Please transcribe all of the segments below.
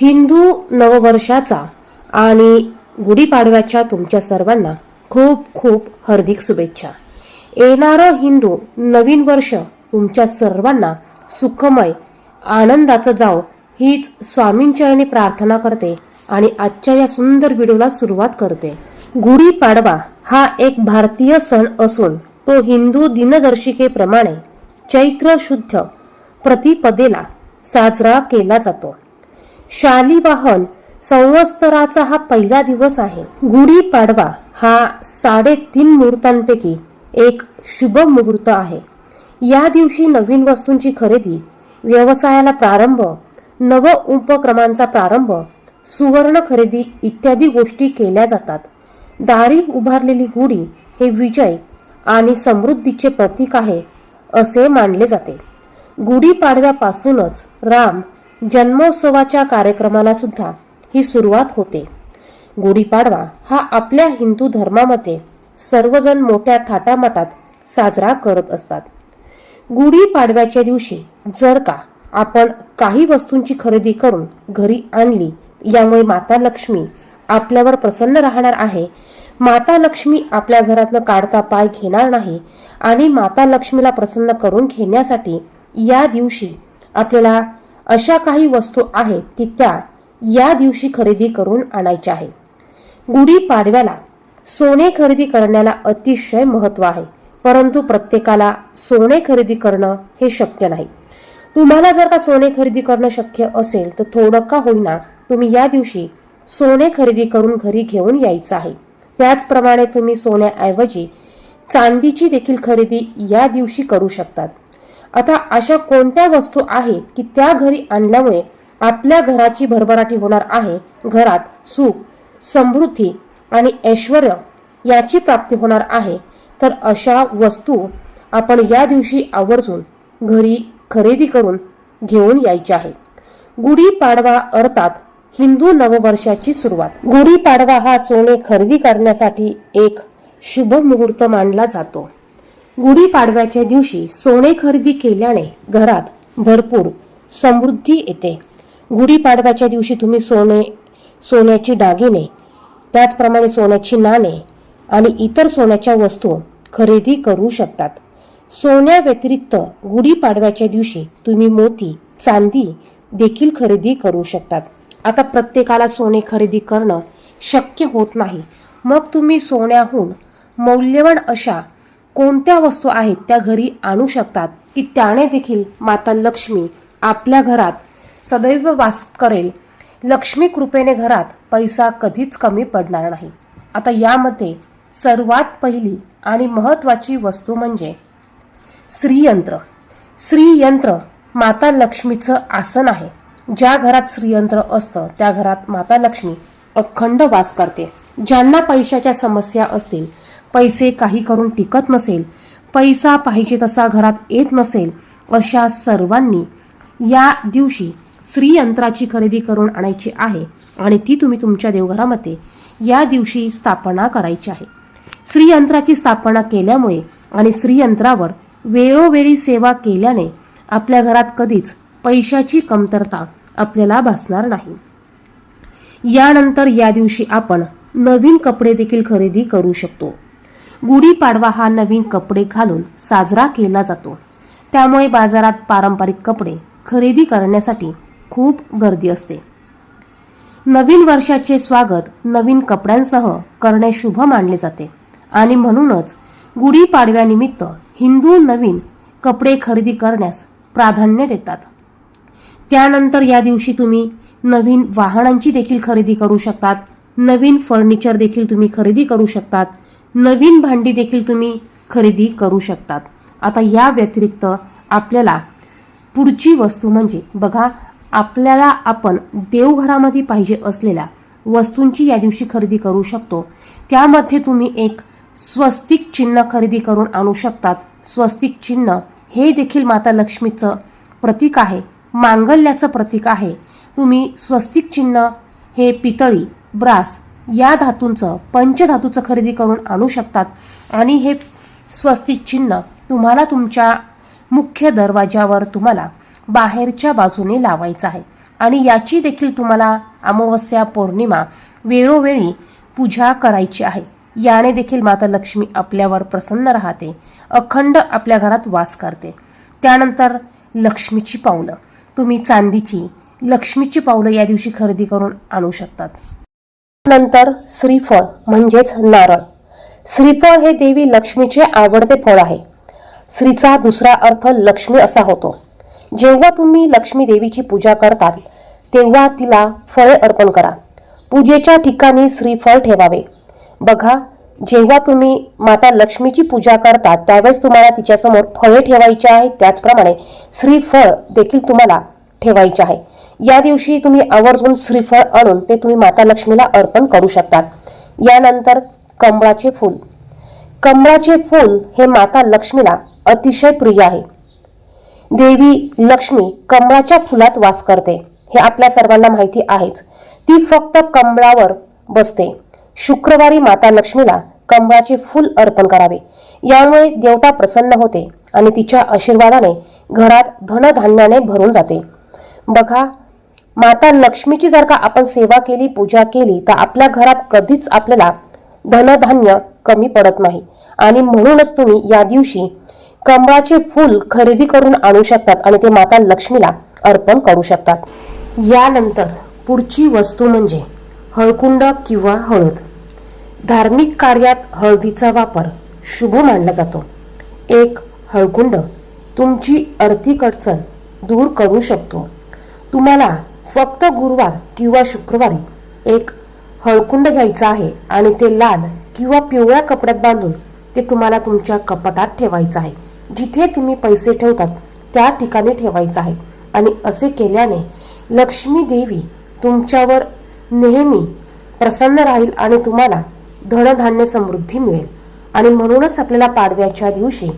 हिंदू नववर्षाचा आणि गुढीपाडव्याच्या तुमच्या सर्वांना खूप खूप हार्दिक शुभेच्छा. येणारं हिंदू नवीन वर्ष तुमच्या सर्वांना सुखमय आनंदाचं जाव हीच स्वामींचरणी प्रार्थना करते आणि आजच्या या सुंदर व्हिडिओला सुरुवात करते. गुढीपाडवा हा एक भारतीय सण असून तो हिंदू दिनदर्शिकेप्रमाणे चैत्र शुद्ध प्रतिपदेला साजरा केला जातो. शालिवाहन संवत्सराचा हा पहिला दिवस आहे. गुढीपाडवा हा साडेतीन मुहूर्तांपैकी एक शुभ मुहूर्त आहे. या दिवशी नवीन वस्तूंची खरेदी व्यवसायाला प्रारंभ नव उपक्रमांचा प्रारंभ सुवर्ण खरेदी इत्यादी गोष्टी केल्या जातात. दारी उभारलेली गुढी हे विजय आणि समृद्धीचे प्रतीक आहे असे मानले जाते. गुढीपाडव्यापासूनच राम जन्मोत्सवाच्या कार्यक्रमाला सुद्धा ही सुरुवात होते. गुढीपाडवा हा आपल्या हिंदू धर्मामध्ये सर्वजण मोठ्या थाटामाटात साजरा करत असतात. गुढीपाडव्याच्या दिवशी जर का आपण काही वस्तूंची खरेदी करून घरी आणली यामुळे माता लक्ष्मी आपल्यावर प्रसन्न राहणार आहे. माता लक्ष्मी आपल्या घरातनं काढता पाय घेणार नाही आणि माता लक्ष्मीला प्रसन्न करून घेण्यासाठी या दिवशी आपल्याला अशा काही वस्तू आहेत की त्या या दिवशी खरेदी करून आणायच्या आहे गुढीपाडव्याला सोने खरेदी करण्याला अतिशय महत्त्व आहे परंतु प्रत्येकाला सोने खरेदी करणं हे शक्य नाही. तुम्हाला जर का सोने खरेदी करणं शक्य असेल तर थोडं का होईना तुम्ही या दिवशी सोने खरेदी करून घरी घेऊन यायचं आहे. त्याचप्रमाणे तुम्ही सोन्याऐवजी चांदीची देखील खरेदी या दिवशी करू शकतात. आता अशा कोणत्या वस्तू आहेत की त्या घरी आणल्यामुळे आपल्या घराची भरभराटी होणार आहे? घरात सुख समृद्धी आणि ऐश्वर याची प्राप्ती होणार आहे. तर अशा वस्तू आपण या दिवशी आवर्जून घरी खरेदी करून घेऊन यायच्या आहेत. गुढीपाडवा अर्थात हिंदू नववर्षाची सुरुवात. गुढीपाडवा हा सोने खरेदी करण्यासाठी एक शुभ मुहूर्त मानला जातो. गुढीपाडव्याच्या दिवशी सोने खरेदी केल्याने घरात भरपूर समृद्धी येते. गुढीपाडव्याच्या दिवशी तुम्ही सोने सोन्याची दागिने त्याचप्रमाणे सोन्याची नाणे आणि इतर सोन्याच्या वस्तू खरेदी करू शकतात. सोन्या व्यतिरिक्त गुढीपाडव्याच्या दिवशी तुम्ही मोती चांदी देखील खरेदी करू शकतात. आता प्रत्येकाला सोने खरेदी करणं शक्य होत नाही. मग तुम्ही सोन्याहून मौल्यवान अशा कोणत्या वस्तू आहेत त्या घरी आणू शकतात की त्याने देखील माता लक्ष्मी आपल्या घरात सदैव वास करेल. लक्ष्मी कृपेने घरात पैसा कधीच कमी पडणार नाही. आता यामध्ये सर्वात पहिली आणि महत्त्वाची वस्तू म्हणजे श्रीयंत्र. श्रीयंत्र माता लक्ष्मीचं आसन आहे. ज्या घरात श्रीयंत्र असतं त्या घरात माता लक्ष्मी अखंड वास करते. ज्यांना पैशाच्या समस्या असतील पैसे काही करून टिकत नसेल पैसा पाहिजे तसा घरात येत नसेल अशा सर्वांनी या दिवशी श्रीयंत्राची खरेदी करून आणायची आहे आणि ती तुम्ही तुमच्या देवघरामध्ये या दिवशी स्थापना करायची आहे. श्रीयंत्राची स्थापना केल्यामुळे आणि श्रीयंत्रावर वेळोवेळी सेवा केल्याने आपल्या घरात कधीच पैशाची कमतरता आपल्याला भासणार नाही. यानंतर या दिवशी आपण नवीन कपडे देखील खरेदी करू शकतो. गुढीपाडवा हा नवीन कपडे घालून साजरा केला जातो. त्यामुळे बाजारात पारंपरिक कपडे खरेदी करण्यासाठी खूप गर्दी असते. नवीन वर्षाचे स्वागत नवीन कपड्यांसह करणे शुभ मानले जाते आणि म्हणूनच गुढीपाडव्यानिमित्त हिंदू नवीन कपडे खरेदी करण्यास प्राधान्य देतात. त्यानंतर या दिवशी तुम्ही नवीन वाहनांची देखील खरेदी करू शकतात नवीन फर्निचर देखील तुम्ही खरेदी करू शकतात नवीन भांडी देखील तुम्ही खरेदी करू शकतात. आता या व्यतिरिक्त आपल्याला पुढची वस्तू म्हणजे बघा आपल्याला आपण देवघरामध्ये पाहिजे असलेल्या वस्तूंची या दिवशी खरेदी करू शकतो. त्यामध्ये तुम्ही एक स्वस्तिक चिन्ह खरेदी करून आणू शकतात. स्वस्तिक चिन्ह हे देखील माता लक्ष्मीचं प्रतीक आहे. मांगल्याचं प्रतीक आहे. तुम्ही स्वस्तिक चिन्ह हे पितळी ब्रास या धातूंचं पंचधातूचं खरेदी करून आणू शकतात. आणि हे स्वस्तिक चिन्ह तुम्हाला तुमच्या मुख्य दरवाजावर तुम्हाला बाहेरच्या बाजूने लावायचं आहे. आणि याची देखील तुम्हाला अमावस्या पौर्णिमा वेळोवेळी पूजा करायची आहे. याने देखील माता लक्ष्मी आपल्यावर प्रसन्न राहते अखंड आपल्या घरात वास करते. त्यानंतर लक्ष्मीची पावलं. तुम्ही चांदीची लक्ष्मीची पावलं या दिवशी खरेदी करून आणू शकतात. नंतर श्रीफळ म्हणजेच नारळ. श्रीफळ हे देवी लक्ष्मीचे आवडते फळ आहे. श्रीचा दुसरा अर्थ लक्ष्मी असा होतो. जेव्हा तुम्ही लक्ष्मी देवीची पूजा करतात तेव्हा तिला फळे अर्पण करा. पूजेच्या ठिकाणी श्रीफळ ठेवावे. बघा जेव्हा तुम्ही माता लक्ष्मीची पूजा करतात त्यावेळेस तुम्हाला तिच्यासमोर फळे ठेवायची आहे. त्याचप्रमाणे श्रीफळ देखील तुम्हाला ठेवायचे आहे. या दिवशी तुम्ही आवर्जून श्रीफळ आणून ते तुम्ही माता लक्ष्मीला अर्पण करू शकतात. यानंतर कमळाचे फूल. कमळाचे फूल हे माता लक्ष्मीला अतिशय प्रिय आहे. देवी लक्ष्मी कमळाच्या फुलात वास करते. हे आपल्या सर्वांना माहिती आहेच. ती फक्त कमळावर बसते. शुक्रवारी माता लक्ष्मीला कमळाचे फूल अर्पण करावे. यामुळे देवता प्रसन्न होते आणि तिच्या आशीर्वादाने घरात धनधान्याने भरून जाते. बघा माता लक्ष्मीची जर का आपण सेवा केली पूजा केली तर आपल्या घरात कधीच आपल्याला धनधान्य कमी पडत नाही. आणि म्हणूनच तुम्ही या दिवशी कमळाचे फूल खरेदी करून आणू शकतात आणि ते माता लक्ष्मीला अर्पण करू शकतात. यानंतर पुढची वस्तू म्हणजे हळकुंड किंवा हळद. धार्मिक कार्यात हळदीचा वापर शुभ मानला जातो. एक हळकुंड. तुमची अर्थिक अडचण दूर करू शकतो. तुम्हाला फक्त गुरुवार किंवा शुक्रवारी एक हळकुंड घ्यायचा आहे आणि ते लाल किंवा पिवळ्या कपड्यात बांधून ते तुम्हाला तुमच्या कपाटात ठेवायचं आहे. जिथे तुम्ही पैसे ठेवतात त्या ठिकाणी ठेवायचं आहे. आणि असे केल्याने लक्ष्मी देवी तुमच्यावर नेहमी प्रसन्न राहील आणि तुम्हाला धनधान्य समृद्धी मिळेल. आणि म्हणूनच आपल्याला पाडव्याच्या दिवशी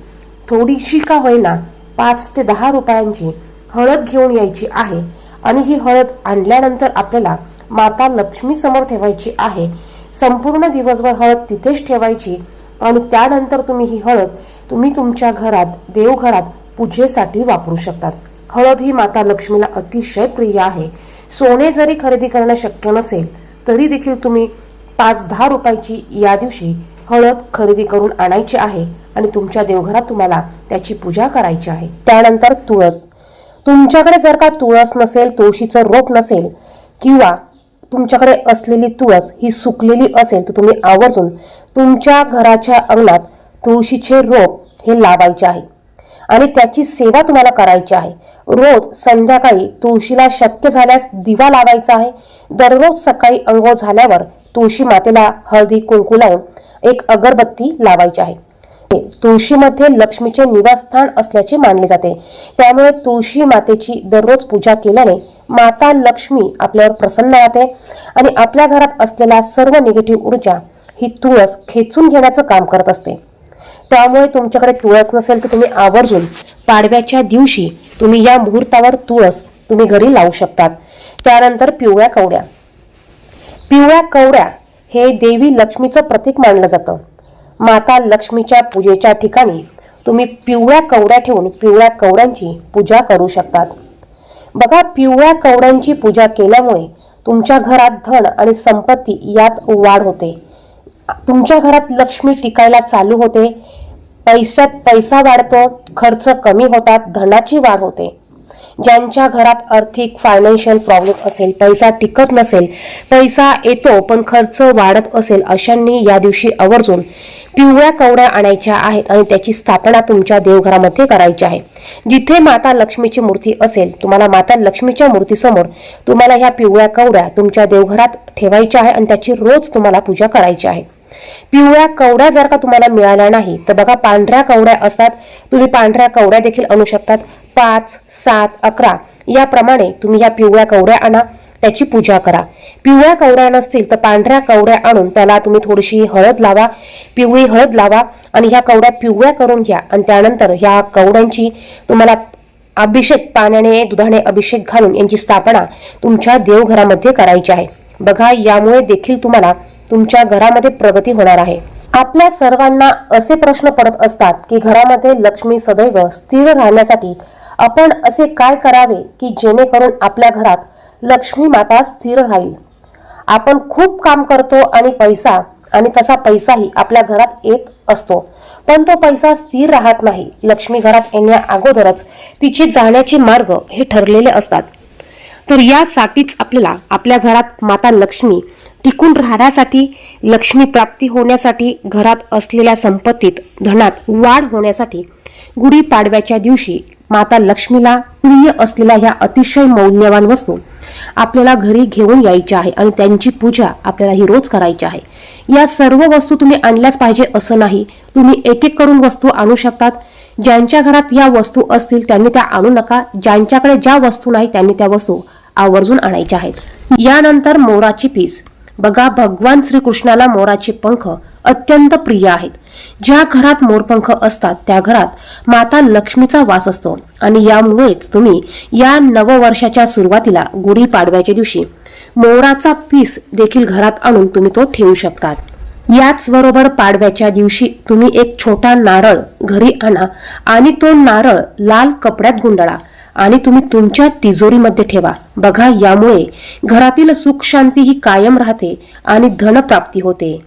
थोडीशी का होईना पाच ते दहा रुपयांची हळद घेऊन यायची आहे. आणि ही हळद आणल्यानंतर आपल्याला माता लक्ष्मी समोर ठेवायची आहे. संपूर्ण दिवसभर हळद तिथेच ठेवायची आणि त्यानंतर तुम्ही ही हळद तुम्ही तुमच्या घरात देवघरात पूजेसाठी वापरू शकतात. हळद ही माता लक्ष्मीला अतिशय प्रिय आहे. सोने जरी खरेदी करणं शक्य नसेल तरी देखील तुम्ही पाच दहा रुपयाची या दिवशी हळद खरेदी करून आणायची आहे आणि तुमच्या देवघरात तुम्हाला त्याची पूजा करायची आहे. त्यानंतर तुळस. तुमच्याकडे जर का तुळस नसेल तुळशीचं रोप नसेल किंवा तुमच्याकडे असलेली तुळस ही सुकलेली असेल तर तुम्ही आवर्जून तुमच्या घराच्या अंगणात तुळशीचे रोप हे लावायचे आहे. आणि त्याची सेवा तुम्हाला करायची आहे. रोज संध्याकाळी तुळशीला शक्य झाल्यास दिवा लावायचा आहे. दररोज सकाळी अंघोळ झाल्यावर तुळशी मातेला हळदी कुंकू लावून एक अगरबत्ती लावायची आहे. तुळशीमध्ये लक्ष्मीचे निवासस्थान असल्याचे मानले जाते. त्यामुळे तुळशी मातेची दररोज पूजा केल्याने माता लक्ष्मी आपल्यावर प्रसन्न राहते आणि आपल्या घरात असलेला सर्व निगेटिव्ह ऊर्जा ही तुळस खेचून घेण्याचं काम करत असते. त्यामुळे तुमच्याकडे तुळस नसेल तर तुम्ही आवर्जून पाडव्याच्या दिवशी तुम्ही या मुहूर्तावर तुळस तुम्ही घरी लावू शकतात. त्यानंतर पिवळ्या कवड्या. पिवळ्या कवड्या हे देवी लक्ष्मीचं प्रतीक मानलं जातं. माता लक्ष्मीच्या पूजेच्या ठिकाणी तुम्ही पिवळ्या कवड्या ठेवून पिवळ्या कवड्यांची पूजा करू शकतात. बघा पिवळ्या कवड्यांची पूजा केल्यामुळे तुमच्या घरात धन आणि संपत्ती यात वाढ होते. तुमच्या घरात लक्ष्मी टिकायला चालू होते. पैशात पैसा वाढतो खर्च कमी होतात धनाची वाढ होते. ज्यांच्या घरात आर्थिक फायनान्शियल प्रॉब्लेम असेल पैसा टिकत नसेल पैसा येतो पण खर्च वाढत असेल अशांनी या दिवशी आवर्जून पिवळ्या कवड्या आणायच्या आहेत आणि त्याची स्थापना तुमच्या देवघरामध्ये करायची आहे. जिथे माता लक्ष्मीची मूर्ती असेल तुम्हाला माता लक्ष्मीच्या मूर्तीसमोर तुम्हाला ह्या पिवळ्या कवड्या तुमच्या देवघरात ठेवायच्या आहे आणि त्याची रोज तुम्हाला पूजा करायची आहे. पिवळ्या कवड्या जर का तुम्हाला मिळाल्या नाही तर बघा पांढऱ्या कवड्या असतात. तुम्ही पांढऱ्या कवड्या देखील आणू शकतात. पाच सात अकरा याप्रमाणे तुम्ही या पिवळ्या कवड्या आणा. त्याची पूजा करा. पिवळ्या कवड्या नसतील तर पांढऱ्या कवड्या आणून त्याला तुम्ही थोडीशी हळद लावा. पिवळी हळद लावा आणि ह्या कवड्या पिवळ्या करून घ्या. आणि त्यानंतर ह्या कवड्यांची तुम्हाला अभिषेक पाण्याने दुधाने अभिषेक घालून यांची स्थापना तुमच्या देवघरामध्ये करायची आहे. बघा यामुळे देखील तुम्हाला तुमच्या घरामध्ये प्रगती होणार आहे. आपल्या सर्वांना असे प्रश्न पडत असतात की घरामध्ये लक्ष्मी सदैव स्थिर राहण्यासाठी आपण असे काय करावे की जेणेकरून आपल्या घरात लक्ष्मी माता स्थिर राहील? आपण खूप काम करतो आणि पैसा आणि तसा पैसाही आपल्या घरात येत असतो. पण तो पैसा स्थिर राहत नाही. लक्ष्मी घरात येण्या अगोदरच तिचे जाण्याचे मार्ग हे ठरलेले असतात. तर यासाठीच आपल्याला आपल्या घरात माता लक्ष्मी टिकून राहण्यासाठी लक्ष्मी प्राप्ती होण्यासाठी घरात असलेल्या संपत्तीत धनात वाढ होण्यासाठी गुढीपाडव्याच्या दिवशी माता लक्ष्मीला प्रिय असलेल्या ह्या अतिशय मौल्यवान वस्तू आपल्याला घरी घेऊन यायच्या आहे आणि त्यांची पूजा आपल्याला ही रोज करायची आहे. या सर्व वस्तू तुम्ही आणल्याच पाहिजे असं नाही. तुम्ही एक एक करून वस्तू आणू शकतात. ज्यांच्या घरात या वस्तू असतील त्यांनी त्या आणू नका. ज्यांच्याकडे ज्या वस्तू नाही त्यांनी त्या वस्तू आवर्जून आणायच्या आहेत. यानंतर मोराची पीस. बघा भगवान श्रीकृष्णाला मोराचे पंख अत्यंत प्रिय आहेत. ज्या घरात मोरपंख असतात त्या घरात माता लक्ष्मीचा वास असतो. आणि यामुळेच तुम्ही या नववर्षाच्या सुरुवातीला गुढीपाडव्याच्या दिवशी मोराचा पीस देखील घरात आणून तुम्ही तो ठेवू शकतात. याच बरोबर पाडव्याच्या दिवशी तुम्ही एक छोटा नारळ घरी आणा आणि तो नारळ लाल कपड्यात गुंडाळा. आणि तुम्ही तुमच्या तिजोरीमध्ये ठेवा. बघा यामुळे घरातील सुख शांती ही कायम राहते आणि धनप्राप्ती होते.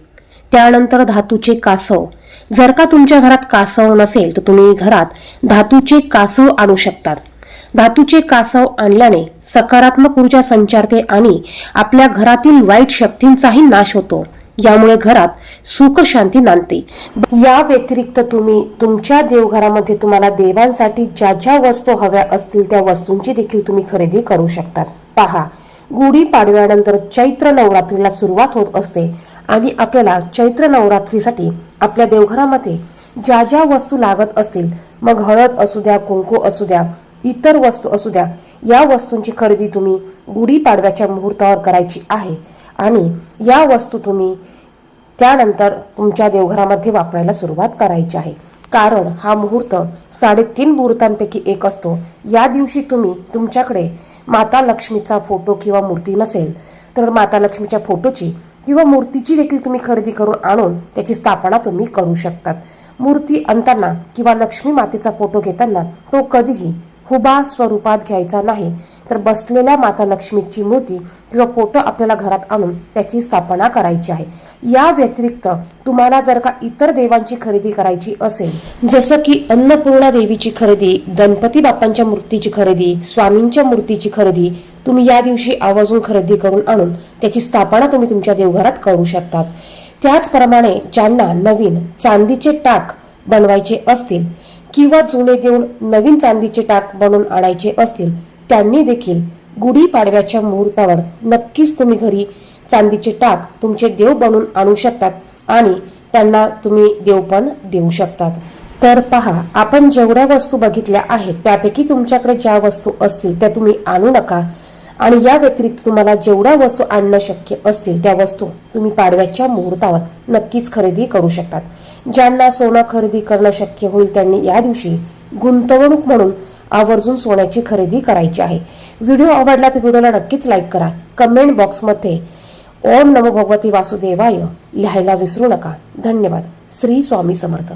त्यानंतर धातूचे कासव. जर का तुमच्या घरात कासव नसेल तर तुम्ही घरात धातूचे कासव आणू शकतात. धातूचे कासव आणल्याने सकारात्मक ऊर्जा संचारते आणि आपल्या घरातील वाईट शक्तींचाही नाश होतो. यामुळे घरात सुख शांती नांदते. या व्यतिरिक्त तुम्ही तुमच्या देवघरामध्ये तुम्हाला देवांसाठी ज्या ज्या वस्तू हव्या असतील त्या वस्तूंची देखील तुम्ही खरेदी करू शकतात. पहा गुढी पाडव्यानंतर चैत्र नवरात्रीला सुरुवात होत असते आणि आपल्याला चैत्र नवरात्रीसाठी आपल्या देवघरामध्ये ज्या ज्या वस्तू लागत असतील मग हळद असू द्या कुंकू असू द्या इतर वस्तू असू द्या या वस्तूंची खरेदी तुम्ही गुढी पाडव्याच्या मुहूर्तावर करायची आहे. आणि या वस्तू तुम्ही त्यानंतर तुमच्या देवघरामध्ये वापरायला सुरुवात करायची आहे. कारण हा मुहूर्त साडेतीन मुहूर्तांपैकी एक असतो. या दिवशी तुम्ही तुमच्याकडे माता लक्ष्मीचा फोटो किंवा मूर्ती नसेल तर माता लक्ष्मीच्या फोटोची किंवा मूर्तीची देखील तुम्ही खरेदी करून आणून त्याची स्थापना तुम्ही करू शकतात. मूर्ती आणताना किंवा लक्ष्मी मातेचा फोटो घेताना तो कधीही हुबा स्वरूपात घ्यायचा नाही तर बसलेल्या माता लक्ष्मीची मूर्ती किंवा फोटो आपल्याला घरात आणून त्याची स्थापना करायची आहे. या व्यतिरिक्त तुम्हाला जर का इतर देवांची खरेदी करायची असेल जसं की अन्नपूर्णा देवीची खरेदी गणपती बाप्पांच्या मूर्तीची खरेदी स्वामींच्या मूर्तीची खरेदी तुम्ही या दिवशी आवाजून खरेदी करून आणून त्याची स्थापना तुम्ही तुमच्या देवघरात करू शकतात. त्याचप्रमाणे ज्यांना नवीन चांदीचे टाक बनवायचे असतील किंवा जुने देऊन नवीन चांदीचे टाक बनवून आणायचे असतील त्यांनी देखील गुढीपाडव्याच्या मुहूर्तावर नक्कीच तुम्ही घरी चांदीचे टाक तुमचे देव बनवून आणू शकतात आणि त्यांना तुम्ही देव पण देऊ शकतात. तर पहा आपण जेवढ्या वस्तू बघितल्या आहेत त्यापैकी तुमच्याकडे ज्या वस्तू असतील त्या तुम्ही आणू नका. आणि या व्यतिरिक्त तुम्हाला जेवढ्या वस्तू आणणं शक्य असतील त्या वस्तू तुम्ही पाडव्याच्या मुहूर्तावर नक्कीच खरेदी करू शकतात. ज्यांना सोनं खरेदी करणं शक्य होईल त्यांनी या दिवशी गुंतवणूक म्हणून आवर्जून सोन्याची खरेदी करायची आहे. व्हिडिओ आवडला तर व्हिडिओला नक्कीच लाईक करा. कमेंट बॉक्समध्ये ओम नमो भगवती वासुदेवाय लिहायला विसरू नका. धन्यवाद. श्री स्वामी समर्थ.